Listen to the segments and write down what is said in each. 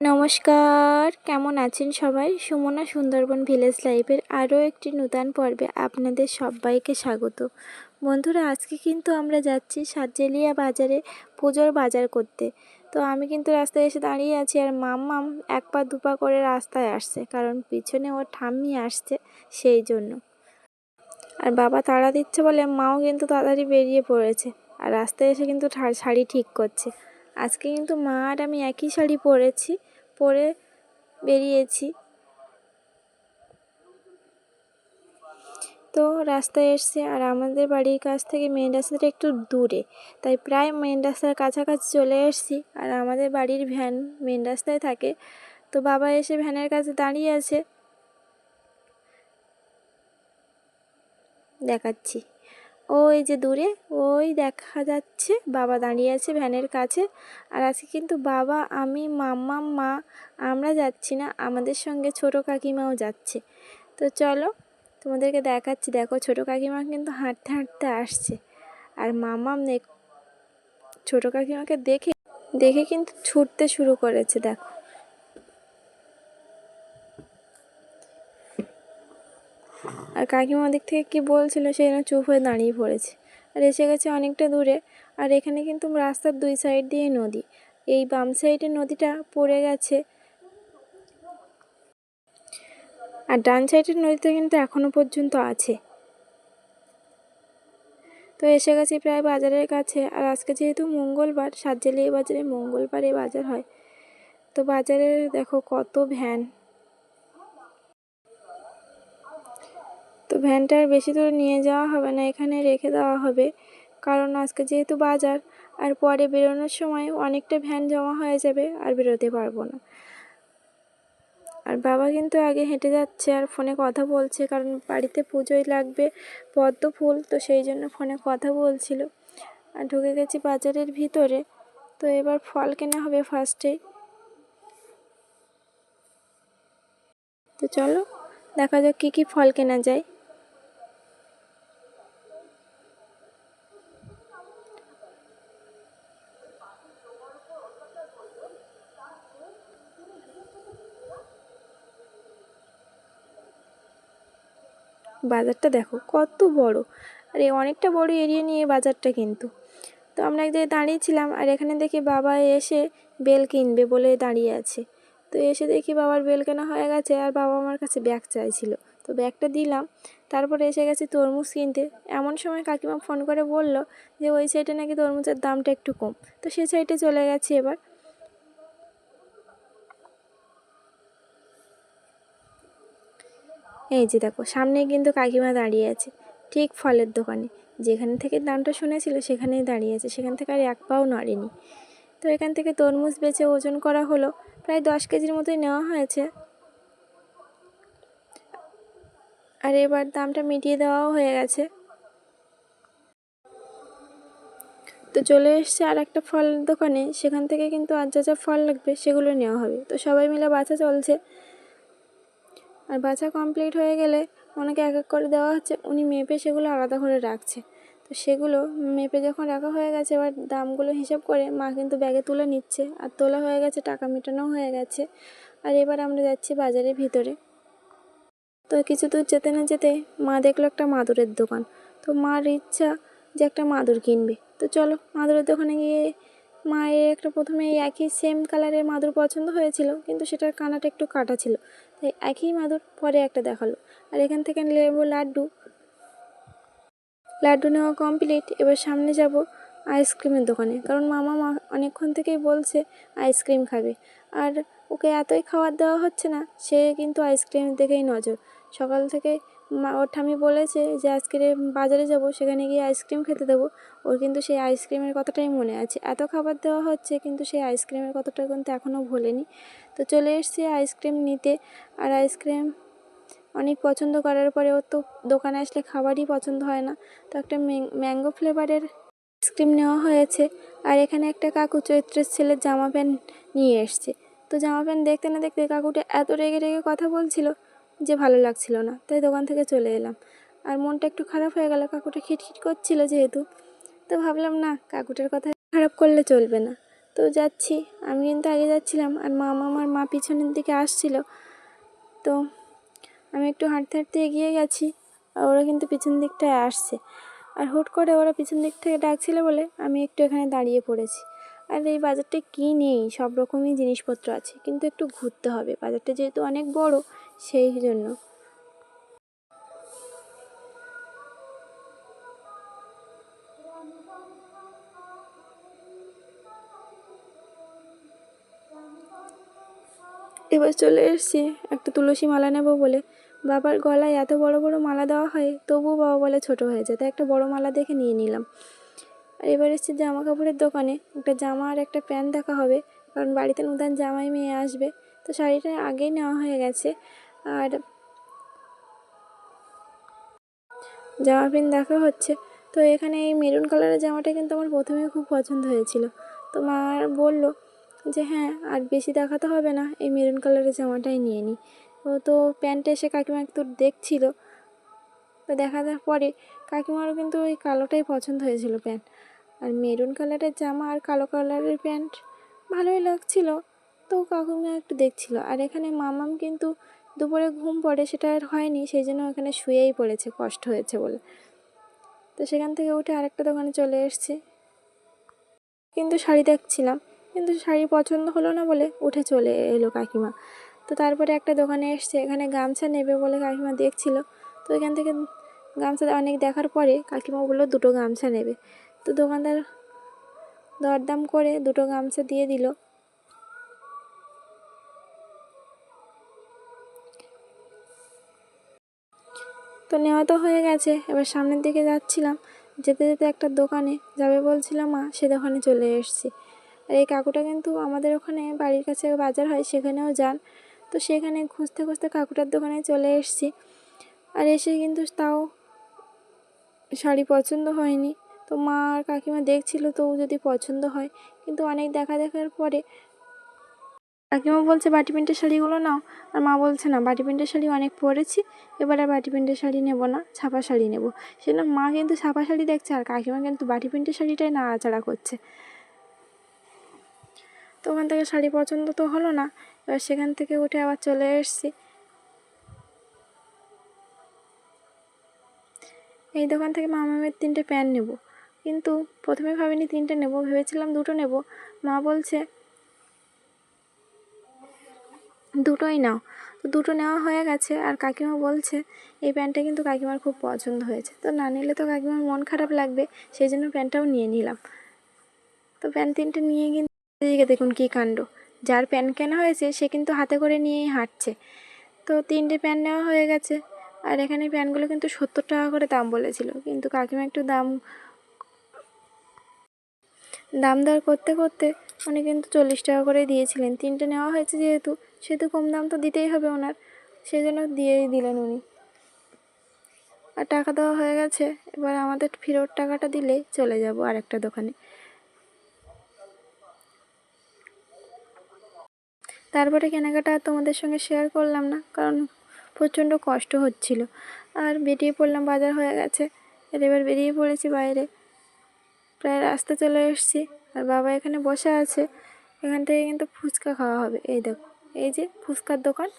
নমস্কার, কেমন আছেন সবাই? সুমনা সুন্দরবন ভিলেজ লাইফের আরও একটি নূতন পর্বে আপনাদের সবাইকে স্বাগত। বন্ধুরা, আজকে কিন্তু আমরা যাচ্ছি সাতজেলিয়া বাজারে পুজোর বাজার করতে। তো আমি কিন্তু রাস্তায় এসে দাঁড়িয়ে আছি আর মাম্মাম এক পা দুপা করে রাস্তায় আসছে, কারণ পিছনে ওর ঠাম্মি আসছে সেই জন্য। আর বাবা তাড়া দিচ্ছে বলে মাও কিন্তু তাড়াতাড়ি বেরিয়ে পড়েছে আর রাস্তায় এসে কিন্তু শাড়ি ঠিক করছে। আজকে কিন্তু মা আর আমি একই শাড়ি পরেছি। পরে বেরিয়েছি। তো রাস্তায় এসছে আর আমাদের বাড়ির কাছ থেকে মেন রাস্তাটা একটু দূরে। তাই প্রায় মেন রাস্তার কাছাকাছি চলে এসেছি আর আমাদের বাড়ির ভ্যান মেন রাস্তায় থাকে। তো বাবা এসে ভ্যানের কাছে দাঁড়িয়ে আছে। দেখাচ্ছি। ওই যে দূরে, ওই দেখা যাচ্ছে। বাবা দাঁড়িয়ে আছে ভ্যানের কাছে। আর আজকে কিন্তু বাবা, আমি, মাম্মা, মা, আমরা যাচ্ছি না। আমাদের সঙ্গে ছোট কাকিমাও যাচ্ছে। তো চলো, তোমাদেরকে দেখাচ্ছি। দেখো, ছোট কাকিমা কিন্তু হাঁটতে হাঁটতে আসছে। আর মামাম ছোট কাকিমাকে দেখে দেখে কিন্তু ছুটতে শুরু করেছে, দেখো। আর কাকিমা দিক থেকে কি বলছিল সেই জন্য চুপ হয়ে দাঁড়িয়ে পড়েছে। আর এসে গেছে অনেকটা দূরে। আর এখানে কিন্তু রাস্তার দুই সাইড দিয়ে নদী। এই বাম সাইডে নদীটা পড়ে গেছে। আর ডান সাইডের নদীতে কিন্তু এখনও পর্যন্ত আছে। তো এসে গেছি প্রায় বাজারের কাছে। আর আজকে যেহেতু মঙ্গলবার সাতজেলিয়া বাজারে মঙ্গলবারে বাজার হয়। তো বাজারে দেখো কত ভ্যান। ভ্যানটার বেশি দূর নিয়ে যাওয়া হবে না, এখানে রেখে দেওয়া হবে। কারণ আজকে যেহেতু বাজার, আর পরে বেরোনোর সময় অনেকটা ভ্যান জমা হয়ে যাবে, আর বেরোতে পারব না। আর বাবা কিন্তু আগে হেঁটে যাচ্ছে আর ফোনে কথা বলছে, কারণ বাড়িতে পুজোয় লাগবে, পদ্ম ফুল, তো সেই জন্য ফোনে কথা বলছিল। আর ঢুকে গেছি বাজারের ভিতরে, তো এবার ফল কেনা হবে ফার্স্টেই তো চলো, দেখা যাক কী কী ফল কেনা যায়। বাজারটা দেখো, কত বড়। আর এই অনেকটা বড় এরিয়া নিয়ে বাজারটা কিন্তু। তো আমরা এক জায়গায় দাঁড়িয়েছিলাম আর এখানে দেখি বাবা এসে বেল কিনবে বলে দাঁড়িয়ে আছে। তো এসে দেখি বাবার বেল কেনা হয়ে গেছে আর বাবা আমার কাছে ব্যাগ চাইছিল। তো ব্যাগটা দিলাম, তারপরে এসে গেছি তরমুজ কিনতে। এমন সময় কাকিমা ফোন করে বলল যে, ওই সাইডে নাকি তরমুজের দামটা একটু কম। তো সে সাইডে চলে গেছে এবার। এই যে দেখো, সামনেই কিন্তু কাকিমা দাঁড়িয়ে আছে, ঠিক ফলের দোকানে। যেখান থেকে দামটা শুনেছিল সেখানেই দাঁড়িয়ে আছে, সেখান থেকে আর এক পাও নড়েনি। তো এখান থেকে তরমুজ বেচে ওজন করা হলো, প্রায় দশ কেজির মতোই নেওয়া হয়েছে। আর এবার দামটা মিটিয়ে দেওয়াও হয়ে গেছে। তো চলে এসছে আর একটা ফলের দোকানে, সেখান থেকে কিন্তু আর যা যা ফল লাগবে সেগুলো নেওয়া হবে। তো সবাই মিলে বাছা চলছে। আর বাছা কমপ্লিট হয়ে গেলে ওনাকে এক এক করে দেওয়া হচ্ছে। উনি মেপে সেগুলো আলাদা করে রাখছে। তো সেগুলো মেপে যখন রাখা হয়ে গেছে, এবার দামগুলো হিসাব করে মা কিন্তু ব্যাগে তুলে নিচ্ছে। আর তোলা হয়ে গেছে, টাকা মেটানো হয়ে গেছে। আর এবার আমরা যাচ্ছি বাজারের ভিতরে। তো কিছু দূর যেতে না যেতে মা দেখল একটা মাদুরের দোকান। তো মার ইচ্ছা যে একটা মাদুর কিনবে। তো চলো মাদুরের দোকানে গিয়ে মায়ের একটা প্রথমে এই একই সেম কালারের মাদুর পছন্দ হয়েছিল, কিন্তু সেটার কানাটা একটু কাটা ছিল। তাই একই মাদুর পরে একটা দেখাল। আর এখান থেকে নেব লাড্ডু। লাড্ডু নেওয়া কমপ্লিট এবার সামনে যাব আইসক্রিমের দোকানে। কারণ মামা অনেকক্ষণ থেকেই বলছে আইসক্রিম খাবে। আর ওকে এতই খাবার দেওয়া হচ্ছে না, সে কিন্তু আইসক্রিমের দেখেই নজর। সকাল থেকে মা, ওর ঠামি বলেছে যে আজকে বাজারে যাব, সেখানে গিয়ে আইসক্রিম খেতে দেবো। ওর কিন্তু সেই আইসক্রিমের কথাটাই মনে আছে। এত খাবার দেওয়া হচ্ছে, কিন্তু সেই আইসক্রিমের কথাটা কিন্তু এখনও ভোলেনি। তো চলে এসছি আইসক্রিম নিতে। আর আইসক্রিম অনেক পছন্দ করার পরে ওর তো দোকানে আসলে খাবারই পছন্দ হয় না। তো একটা ম্যাঙ্গো ফ্লেভারের আইসক্রিম নেওয়া হয়েছে। আর এখানে একটা কাকু চৈত্রের ছেলের জামা প্যান্ট নিয়ে এসছে। তো জামা প্যান্ট দেখতে না দেখতে কাকুটা এত রেগে রেগে কথা বলছিল যে ভালো লাগছিল না। তাই দোকান থেকে চলে এলাম। আর মনটা একটু খারাপ হয়ে গেল। কাকুটা খিটখিট করছিল যেহেতু। তো ভাবলাম, না, কাকুটার কথা খারাপ করলে চলবে না। তো যাচ্ছি। আমি কিন্তু আগে যাচ্ছিলাম আর মামা আমার মা পিছনের দিকে আসছিল। তো আমি একটু হাঁটতে হাঁটতে এগিয়ে গেছি আর ওরা কিন্তু পিছন দিকটায় আসছে। আর হুট করে ওরা পিছন দিক থেকে ডাকছিল বলে আমি একটু এখানে দাঁড়িয়ে পড়েছি। আর এই বাজারটা কী নেই? সব রকমই জিনিসপত্র আছে। কিন্তু একটু ঘুরতে হবে। বাজারটা যেহেতু অনেক বড় সেই জন্য। এবার চলে এসেছি একটা তুলসী মালা নেব বলে। বাবার গলায় এত বড় বড় মালা দেওয়া হয়, তবুও বাবা বলে ছোট হয়ে যায় তাই একটা বড় মালা দেখে নিয়ে নিলাম। আর এবার এসেছি জামা কাপড়ের দোকানে। একটা জামা আর একটা প্যান্ট দেখা হবে, কারণ বাড়িতে নতুন জামাই মেয়ে আসবে। তো শাড়িটা আগেই নেওয়া হয়ে গেছে। আর জামা প্যান্ট দেখা হচ্ছে। তো এখানে এই মেরুন কালারের জামাটা কিন্তু আমার প্রথমে খুব পছন্দ হয়েছিল। তো মা বলল যে হ্যাঁ আর বেশি দেখাতে হবে না, এই মেরুন কালারের জামাটাই নিয়ে নিই তো প্যান্টে এসে কাকিমা একটু দেখছিল। তো দেখার পরে কাকিমারও কিন্তু ওই কালোটাই পছন্দ হয়েছিল প্যান্ট। আর মেরুন কালারের জামা আর কালো কালারের প্যান্ট ভালোই লাগছিল। তো কাকিমা একটু দেখছিল। আর এখানে মামাম কিন্তু দুপুরে ঘুম পড়ে সেটা আর হয়নি, সেই জন্য ওখানে শুয়েই পড়েছে, কষ্ট হয়েছে বলে। তো সেখান থেকে উঠে আরেকটা দোকানে চলে এসেছি। কিন্তু শাড়ি দেখছিলাম, কিন্তু শাড়ি পছন্দ হলো না বলে উঠে চলে এলো কাকিমা। তো তারপরে একটা দোকানে এসছে, এখানে গামছা নেবে বলে কাকিমা দেখছিল। তো এখান থেকে গামছা অনেক দেখার পরে কাকিমা বলল, দুটো গামছা নেবে। তো দোকানদার দরদাম করে দুটো গামছা দিয়ে দিল। তো নেওয়া তো হয়ে গেছে। এবার সামনের দিকে যাচ্ছিলাম। যেতে যেতে একটা দোকানে যাবে বলছিলাম মা, সে দোকানে চলে এসেছি। আর এই কাকুটা কিন্তু আমাদের ওখানে বাড়ির কাছে বাজার হয়, সেখানেও যান। তো সেখানে খুঁজতে খুঁজতে কাকুটার দোকানে চলে এসেছি। আর এসে কিন্তু তাও শাড়ি পছন্দ হয়নি। তো মা আর কাকিমা দেখছিল তো যদি পছন্দ হয়। কিন্তু অনেক দেখা দেখার পরে কাকিমা বলছে, বাটি প্রিন্টের শাড়িগুলো নাও। আর মা বলছে, না, বাটি প্রিন্টের শাড়ি অনেক পরেছি, এবার আর বাটি প্রিন্টের শাড়ি নেব না, ছাপা শাড়ি নেব। সেজন্য মা কিন্তু ছাপা শাড়ি দেখছে, আর কাকিমা কিন্তু বাটি প্রিন্টের শাড়িটাই নাড়াচাড়া করছে। তো ওখান থেকে শাড়ি পছন্দ তো হলো না, এবার সেখান থেকে উঠে আবার চলে এসেছি। এই দোকান থেকে মামামের তিনটে প্যান্ট নেব, কিন্তু প্রথমে ভাবিনি তিনটে নেব, ভেবেছিলাম দুটো নেব। মা বলছে দুটোই নাও। তো দুটো নেওয়া হয়ে গেছে আর কাকিমা বলছে, এই প্যান্টটা কিন্তু কাকিমার খুব পছন্দ হয়েছে। তো না নিলে তো কাকিমার মন খারাপ লাগবে, সেই জন্য প্যান্টটাও নিয়ে নিলাম। তো প্যান্ট তিনটে নিয়ে কিন্তু এদিকে দেখুন কী কাণ্ড। যার প্যান্ট কেনা হয়েছে, সে কিন্তু হাতে করে নিয়েই হাঁটছে। তো তিনটে প্যান্ট নেওয়া হয়ে গেছে। আর এখানে প্যান্টগুলো কিন্তু সত্তর টাকা করে দাম বলেছিল। কিন্তু কাকিমা একটু দাম দাম দর করতে করতে উনি কিন্তু চল্লিশ টাকা করে দিয়েছিলেন। তিনটে নেওয়া হয়েছে যেহেতু, সেহেতু কম দাম তো দিতেই হবে ওনার। সেই জন্য দিয়েই দিলেন উনি। আর টাকা দেওয়া হয়ে গেছে, এবার আমাদের ফেরত টাকাটা দিলেই চলে যাব আরেকটা দোকানে। তারপরে কেনাকাটা তোমাদের সঙ্গে শেয়ার করলাম না, কারণ প্রচণ্ড কষ্ট হচ্ছিল। আর বেরিয়ে পড়লাম বাজার হয়ে গেছে। এবার বেরিয়ে পড়েছি বাইরে। প্রায় রাস্তা চলে এসেছি। আর বাবা এখানে বসে আছে। এখান থেকে কিন্তু ফুচকা খাওয়া হবে। এই দেখো, এই যে ফুচকার দোকান।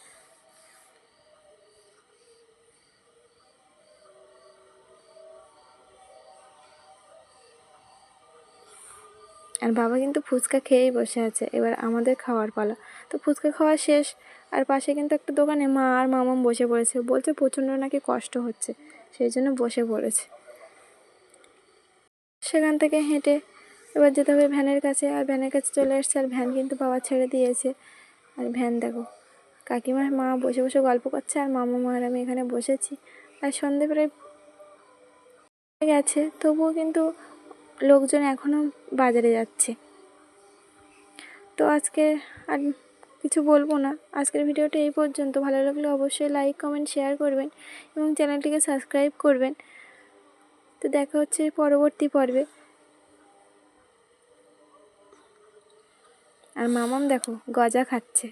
আর বাবা কিন্তু ফুচকা খেয়েই বসে আছে। এবার আমাদের খাওয়ার পালা। তো ফুচকা খাওয়া শেষ। আর পাশে কিন্তু একটা দোকানে মা আর মামাম বসে পড়েছে। বলছে প্রচণ্ড নাকি কষ্ট হচ্ছে। সেই জন্য বসে পড়েছে। সেখান থেকে হেঁটে এবার যেতে হবে ভ্যানের কাছে। আর ভ্যানের কাছে চলে এসছে আর ভ্যান কিন্তু বাবা ছেড়ে দিয়েছে। আর ভ্যান দেখো কাকিমার মা বসে বসে গল্প করছে আর মামা মার আমি এখানে বসেছি। আর সন্ধে প্রায় গেছে, তবুও কিন্তু লোকজন এখনও বাজারে যাচ্ছে। তো আজকে আর কিছু বলব না। আজকের ভিডিওটা এই পর্যন্ত। ভালো লাগলে অবশ্যই লাইক কমেন্ট শেয়ার করবেন এবং চ্যানেলটিকে সাবস্ক্রাইব করবেন। তো দেখা হচ্ছে পরবর্তী পর্বে। আর মামাম দেখো গজা খাচ্ছে।